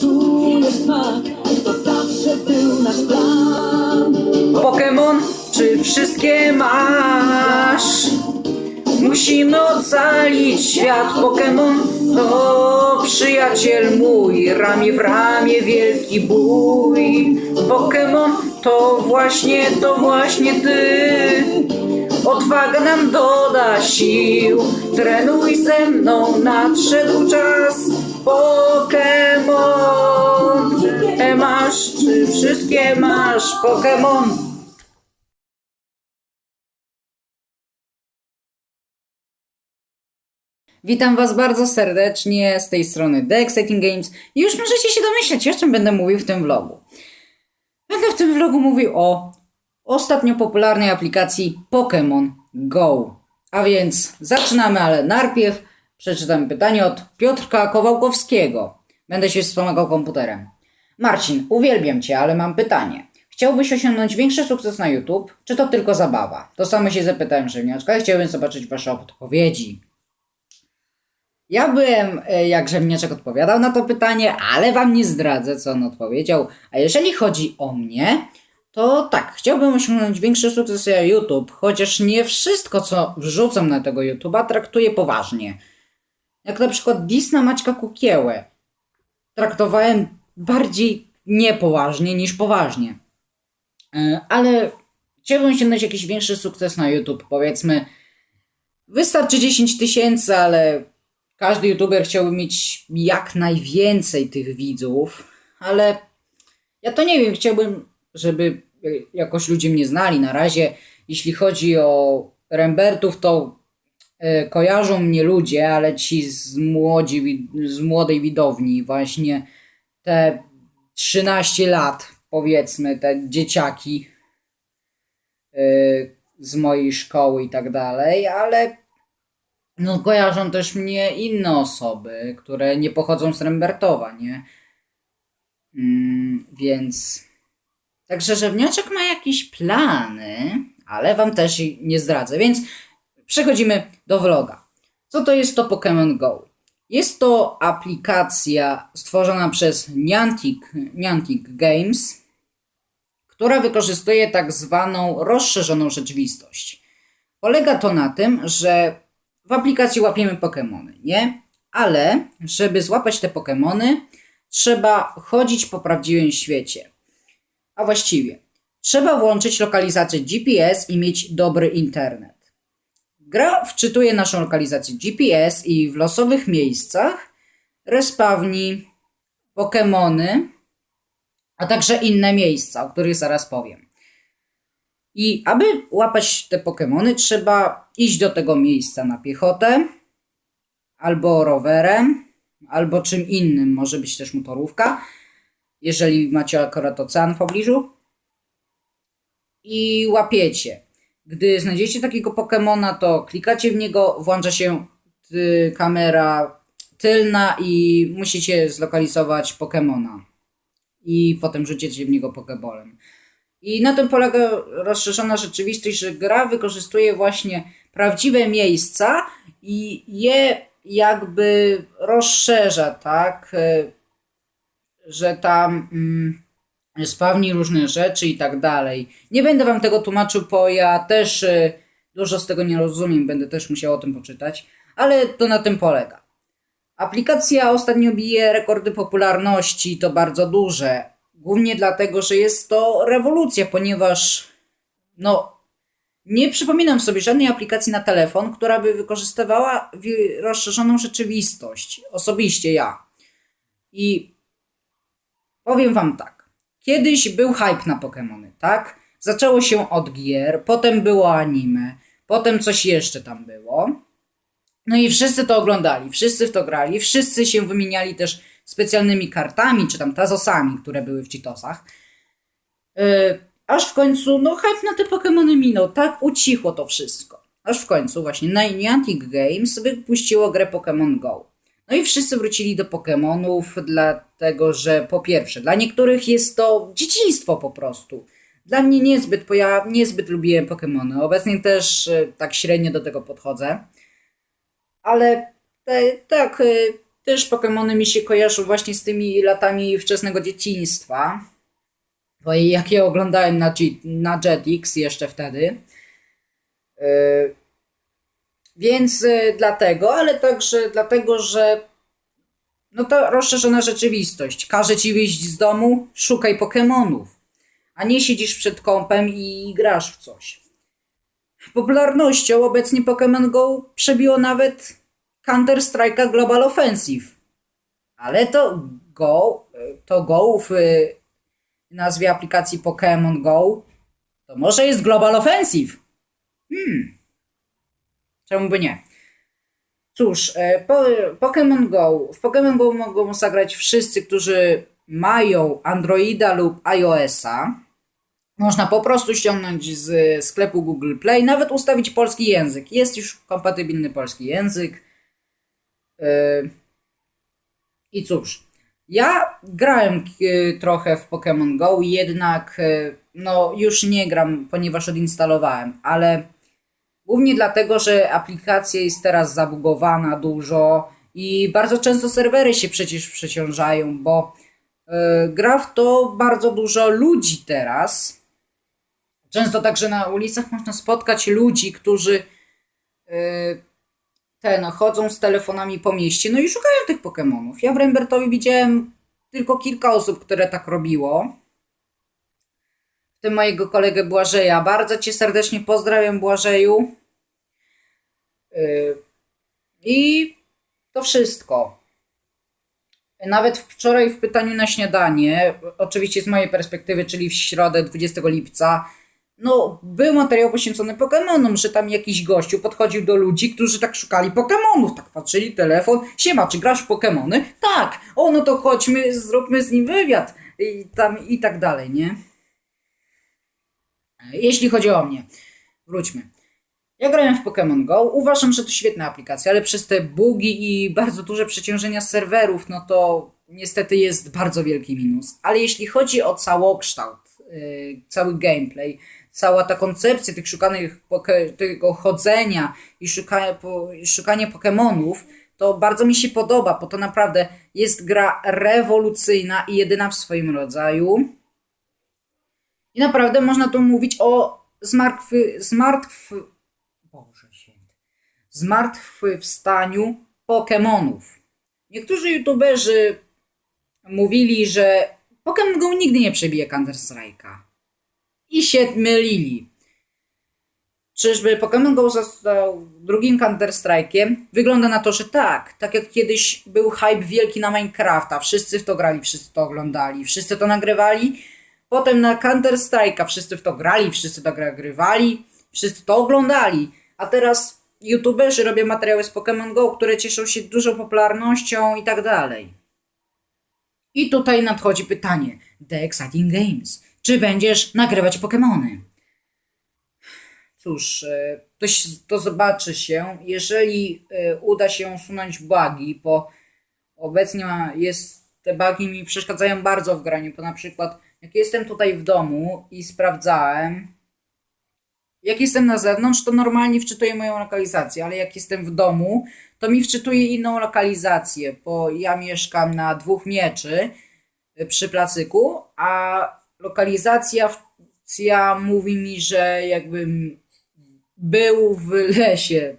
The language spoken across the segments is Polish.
czujesz smak, to zawsze był nasz plan. Pokémon, czy wszystkie masz? Musimy ocalić świat. Pokémon to przyjaciel mój, ramię w ramię wielki bój. Pokémon to właśnie, to właśnie ty. Odwaga nam doda sił. Trenuj ze mną, nadszedł czas. Pokémon, e masz, czy wszystkie masz? Pokémon. Witam Was bardzo serdecznie z tej strony The Exciting Games. Już możecie się domyśleć, o czym będę mówił w tym vlogu. Będę w tym vlogu mówił o ostatnio popularnej aplikacji Pokémon Go. A więc zaczynamy, ale najpierw przeczytam pytanie od Piotrka Kowałkowskiego. Będę się wspomagał komputerem. Marcin, uwielbiam Cię, ale mam pytanie. Chciałbyś osiągnąć większy sukces na YouTube, czy to tylko zabawa? To samo się zapytałem Rzemniaczka i chciałbym zobaczyć Wasze odpowiedzi. Ja byłem, e, jak Rzemniaczek odpowiadał na to pytanie, ale wam nie zdradzę, co on odpowiedział. A jeżeli chodzi o mnie, to tak, chciałbym osiągnąć większy sukces na YouTube, chociaż nie wszystko, co wrzucam na tego YouTube'a, traktuję poważnie. Jak na przykład dis na Maćka Kukiełę. Traktowałem bardziej niepoważnie niż poważnie. E, Ale chciałbym osiągnąć jakiś większy sukces na YouTube, powiedzmy. Wystarczy 10 tysięcy, ale każdy youtuber chciałby mieć jak najwięcej tych widzów, ale ja to nie wiem, chciałbym, żeby jakoś ludzie mnie znali. Na razie, jeśli chodzi o Rembertów, to kojarzą mnie ludzie, ale ci z, młodzi, z młodej widowni, właśnie te 13 lat, powiedzmy, te dzieciaki y, z mojej szkoły i tak dalej, ale no kojarzą też mnie inne osoby, które nie pochodzą z Rembertowa, nie? Mm, więc... Także Żewniaczek ma jakieś plany, ale wam też nie zdradzę, więc przechodzimy do vloga. Co to jest to Pokémon Go? Jest to aplikacja stworzona przez Niantic, Niantic Games, która wykorzystuje tak zwaną rozszerzoną rzeczywistość. Polega to na tym, że w aplikacji łapiemy Pokémony, nie? Ale żeby złapać te Pokémony, trzeba chodzić po prawdziwym świecie. A właściwie, trzeba włączyć lokalizację GPS i mieć dobry internet. Gra wczytuje naszą lokalizację GPS i w losowych miejscach respawni Pokémony, a także inne miejsca, o których zaraz powiem. I aby łapać te Pokémony, trzeba iść do tego miejsca na piechotę, albo rowerem, albo czym innym. Może być też motorówka, jeżeli macie akurat ocean w pobliżu. I łapiecie. Gdy znajdziecie takiego Pokemona, to klikacie w niego, włącza się y, kamera tylna i musicie zlokalizować Pokemona. I potem rzucicie w niego Pokebolem. I na tym polega rozszerzona rzeczywistość, że gra wykorzystuje właśnie prawdziwe miejsca i je jakby rozszerza, tak? E, Że tam mm, spawni różne rzeczy i tak dalej. Nie będę wam tego tłumaczył, bo ja też e, dużo z tego nie rozumiem, będę też musiał o tym poczytać, ale to na tym polega. Aplikacja ostatnio bije rekordy popularności, to bardzo duże. Głównie dlatego, że jest to rewolucja, ponieważ no nie przypominam sobie żadnej aplikacji na telefon, która by wykorzystywała rozszerzoną rzeczywistość. Osobiście ja. I powiem wam tak. Kiedyś był hype na Pokémony, tak? Zaczęło się od gier, potem było anime, potem coś jeszcze tam było. No i wszyscy to oglądali, wszyscy w to grali, wszyscy się wymieniali też specjalnymi kartami, czy tam tazosami, które były w Cheetosach. Yy, aż w końcu, no hype na te Pokémony minął, tak ucichło to wszystko. Aż w końcu właśnie Niantic Games wypuściło grę Pokémon Go. No i wszyscy wrócili do Pokémonów, dlatego że po pierwsze, dla niektórych jest to dzieciństwo po prostu. Dla mnie niezbyt, bo ja niezbyt lubiłem Pokémony. Obecnie też e, tak średnio do tego podchodzę. Ale te, tak, e, też Pokémony mi się kojarzą właśnie z tymi latami wczesnego dzieciństwa. Bo jak je oglądałem na, G, na Jetix jeszcze wtedy. Yy, więc yy, dlatego, ale także dlatego, że no to rozszerzona rzeczywistość. Każe ci wyjść z domu, szukaj Pokemonów, a nie siedzisz przed kąpem i grasz w coś. Popularnością obecnie Pokémon Go przebiło nawet Counter-Strike'a Global Offensive. Ale to Go, to Go w y, nazwie aplikacji Pokémon Go, to może jest Global Offensive. Hmm. Czemu by nie? Cóż, e, po, Pokémon Go. W Pokémon Go mogą zagrać wszyscy, którzy mają Androida lub iOS-a. Można po prostu ściągnąć z sklepu Google Play, nawet ustawić polski język. Jest już kompatybilny polski język. Yy. I cóż, ja grałem e, trochę w Pokémon Go, jednak e, no już nie gram, ponieważ odinstalowałem, ale Głównie dlatego, że aplikacja jest teraz zabugowana dużo i bardzo często serwery się przecież przeciążają, bo yy, gra w to bardzo dużo ludzi teraz. Często także na ulicach można spotkać ludzi, którzy yy, ten, chodzą z telefonami po mieście, no i szukają tych Pokémonów. Ja w Rembertowie widziałem tylko kilka osób, które tak robiło. W tym mojego kolegę Błażeja. Bardzo Cię serdecznie pozdrawiam, Błażeju. Yy, I to wszystko. Nawet wczoraj w pytaniu na śniadanie, oczywiście z mojej perspektywy, czyli w środę 20 lipca, no, był materiał poświęcony Pokémonom, że tam jakiś gościu podchodził do ludzi, którzy tak szukali Pokémonów, tak patrzyli telefon, siema, czy grasz w Pokémony? Tak, o no to chodźmy, zróbmy z nim wywiad i tam i tak dalej, nie? Jeśli chodzi o mnie, wróćmy. Ja grałem w Pokémon Go, uważam, że to świetna aplikacja, ale przez te bugi i bardzo duże przeciążenia serwerów, no to niestety jest bardzo wielki minus. Ale jeśli chodzi o całokształt, yy, cały gameplay, cała ta koncepcja tych szukanych, tego chodzenia i szukania, po, szukanie Pokémonów, to bardzo mi się podoba, bo to naprawdę jest gra rewolucyjna i jedyna w swoim rodzaju. I naprawdę można tu mówić o zmartwy, zmartw, Boże święty, zmartwychwstaniu Pokémonów. Niektórzy youtuberzy mówili, że Pokémon Go nigdy nie przebije Counter-Strike'a. I się mylili. Czyżby Pokémon Go został drugim Counter-Strike'iem? Wygląda na to, że tak. Tak jak kiedyś był hype wielki na Minecrafta. Wszyscy w to grali, wszyscy to oglądali, wszyscy to nagrywali. Potem na Counter-Strike'a wszyscy w to grali, wszyscy to nagrywali, wszyscy to oglądali. A teraz youtuberzy robią materiały z Pokémon Go, które cieszą się dużą popularnością i tak dalej. I tutaj nadchodzi pytanie. The Exciting Games. Czy będziesz nagrywać Pokémony? Cóż, e, to, to zobaczy się. Jeżeli e, uda się usunąć bugi, bo obecnie jest, te bugi mi przeszkadzają bardzo w graniu, bo na przykład jak jestem tutaj w domu i sprawdzałem, jak jestem na zewnątrz, to normalnie wczytuje moją lokalizację, ale jak jestem w domu, to mi wczytuje inną lokalizację, bo ja mieszkam na dwóch mieczy y, przy placyku, a lokalizacja cja mówi mi, że jakbym był w lesie,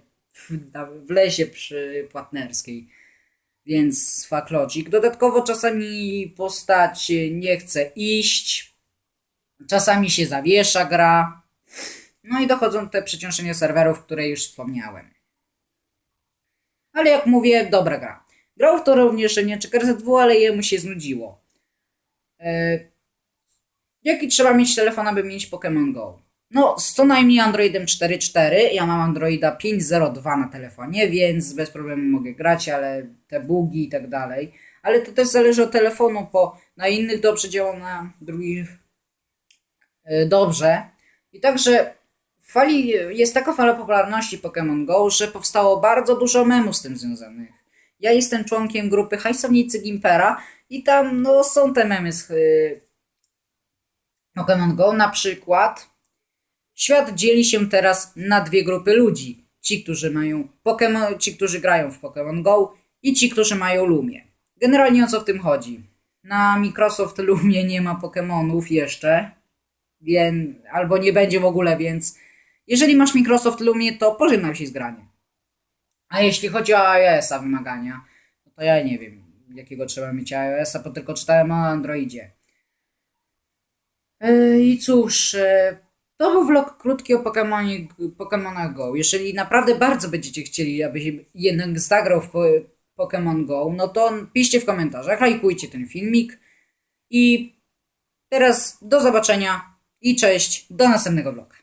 w, lesie przy Płatnerskiej. Więc fuck. Dodatkowo czasami postać nie chce iść, czasami się zawiesza gra. No i dochodzą te przeciążenia serwerów, które już wspomniałem. Ale jak mówię, dobra gra. Grał w to również nie Checkers 2, ale jemu się znudziło. E, jaki trzeba mieć telefon, aby mieć Pokémon Go? No, z co najmniej Androidem 4.4. Ja mam Androida 5.02 na telefonie, więc bez problemu mogę grać, ale te bugi i tak dalej. Ale to też zależy od telefonu, bo na innych dobrze działa, na drugich e, dobrze. I także fali, jest taka fala popularności Pokémon Go, że powstało bardzo dużo memów z tym związanych. Ja jestem członkiem grupy Hajsownicy Gimpera i tam no, są te memy z y, Pokémon Go. Na przykład świat dzieli się teraz na dwie grupy ludzi. Ci, którzy mają Pokémon, ci, którzy grają w Pokémon Go i ci, którzy mają Lumię. Generalnie o co w tym chodzi? Na Microsoft Lumie nie ma Pokémonów jeszcze, więc, albo nie będzie w ogóle, więc jeżeli masz Microsoft Lumie, to pożegnam się z graniem. A jeśli chodzi o iOS-a wymagania, no to ja nie wiem, jakiego trzeba mieć iOS-a, bo tylko czytałem o Androidzie. Yy, I cóż, yy, to był vlog krótki o Pokemonie, Pokemonach Go. Jeżeli naprawdę bardzo będziecie chcieli, aby jednak zagrał w po, Pokemon Go, no to piszcie w komentarzach, lajkujcie ten filmik. I teraz do zobaczenia i cześć, do następnego vloga.